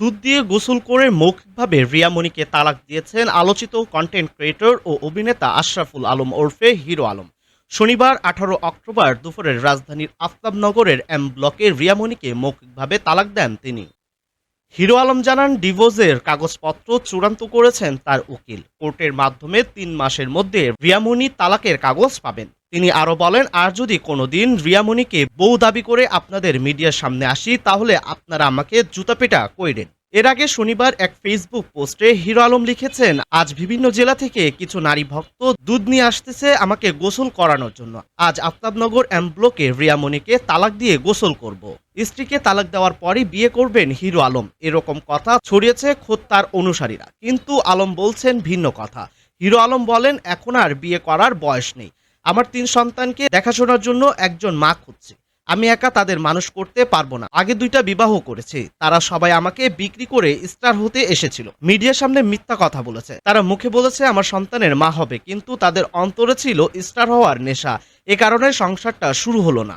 দুধ দিয়ে গোসল করে মৌখিকভাবে রিয়ামণিকে তালাক দিয়েছেন আলোচিত কন্টেন্ট ক্রিয়েটর ও অভিনেতা আশরাফুল আলম ওরফে হিরো আলম। শনিবার, আঠারো অক্টোবর দুপুরের রাজধানীর আফতাবনগরের এম ব্লকে রিয়ামণিকে মৌখিকভাবে তালাক দেন তিনি। হিরো আলম জানান, ডিভোর্সের কাগজপত্র চূড়ান্ত করেছেন তার উকিল। কোর্টের মাধ্যমে তিন মাসের মধ্যে রিয়ামণি তালাকের কাগজ পাবেন। তিনি আরও বলেন, আর যদি কোনোদিন রিয়ামণিকে বউ দাবি করে আপনাদের মিডিয়ার সামনে আসি, তাহলে আপনারা আমাকে জুতাপেটা কইরেন। এর আগে শনিবার এক ফেসবুক পোস্টে হিরো আলম লিখেছেন, আজ বিভিন্ন জেলা থেকে কিছু নারী ভক্ত দুধ নিয়ে আসতেছে আমাকে গোসল করানোর জন্য। আজ আফতাবনগর এম ব্লকে রিয়ামণিকে তালাক দিয়ে গোসল করব। স্ত্রীকে তালাক দেওয়ার পরই বিয়ে করবেন হিরো আলম। এরকম কথা ছড়িয়েছে খোদ তার অনুসারীরা। কিন্তু আলম বলছেন ভিন্ন কথা। হিরো আলম বলেন, এখন আর বিয়ে করার বয়স নেই। আমার তিন সন্তানকে দেখাশোনার জন্য একজন মা খুঁজছে। আমি একা তাদের মানুষ করতে পারব না। আগে দুইটা বিবাহ করেছি। তারা সবাই আমাকে বিক্রি করে স্টার হতে এসেছিল। মিডিয়ার সামনে মিথ্যা কথা বলেছে। তারা মুখে বলেছে, আমার সন্তানের মা হবে। কিন্তু তাদের অন্তরে ছিল স্টার হওয়ার নেশা। এ কারণে সংসারটা শুরু হলো না।